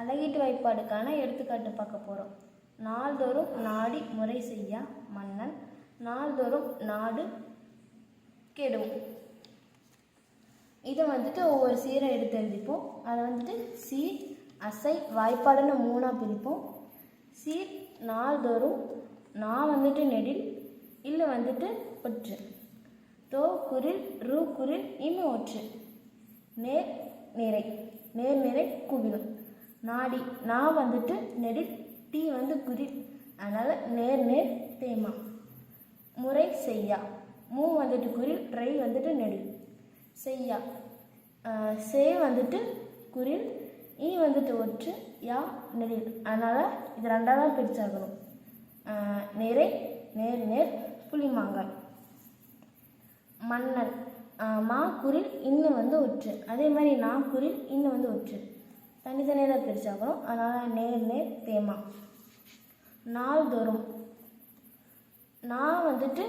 அழகீட்டு வாய்ப்பாடுக்கான எடுத்துக்காட்டு பார்க்க போகிறோம் நாள்தோறும் நாடி முறை செய்யா மன்னன் நாள்தோறும் நாடு கெடும் இதை வந்துட்டு ஒவ்வொரு சீரை எடுத்து எழுதிப்போம். அதை வந்துட்டு சீர் அசை வாய்ப்பாடுன்னு மூணாக பிரிப்போம். சீர் நாள்தோறும் நான் வந்துட்டு நெடில் இல்லை வந்துட்டு ஒற்று. தோ குரில் ரூ குரில் இன்னும் ஒற்று. நேர் நிறை நேர் நிறை குவிலும். நாடி நான் வந்துட்டு நெடில் டீ வந்து குரில் அதனால் நேர் நேர் தேமா முறை செய்யா. மூ வந்துட்டு குரில் ட்ரை வந்துட்டு நெடி. செய்யா. சே வந்துட்டு குரில் ஈ வந்துட்டு ஒற்று யா நெடில் அதனால் இது ரெண்டாக தான் பிரிச்சாகணும். ஆஹ் நிறை நேர் நேர் புளிமாங்காய் மன்னன். மா குரில் இன்னும் வந்து ஒற்று. அதே மாதிரி நான் குரில் இன்னும் வந்து ஒற்று. தனித்தனியாக தான் பிரிச்சாகணும். அதனால் நேர் நேர் தேமா. நாள்தோறும். நான் வந்துட்டு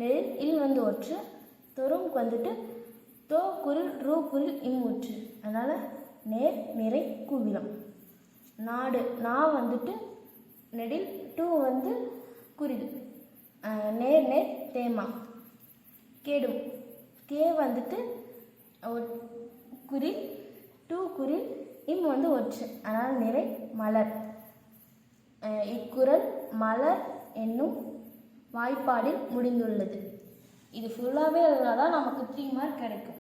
நெல் இல் வந்து ஒற்று. தொறும்க்கு வந்துட்டு தோ குரில் ரூ குரில் இம் ஒற்று. அதனால் நேர் நிறை குவிலம் நாடு. நான் வந்துட்டு நெடில் டூ வந்து குரில். நேர் நேர் தேமா. கெடும். கே வந்துட்டு குரில் டூ குரில் இம் வந்து ஒற்று அதனால் நிறை மலர். இக்குரல் இக்குறள் மலர் என்னும் வாய்ப்பாடில் முடிந்துள்ளது. இது ஃபுல்லாகவே எழுதினா தான் நமக்கு த்ரீ மார்க் கிடைக்கும்.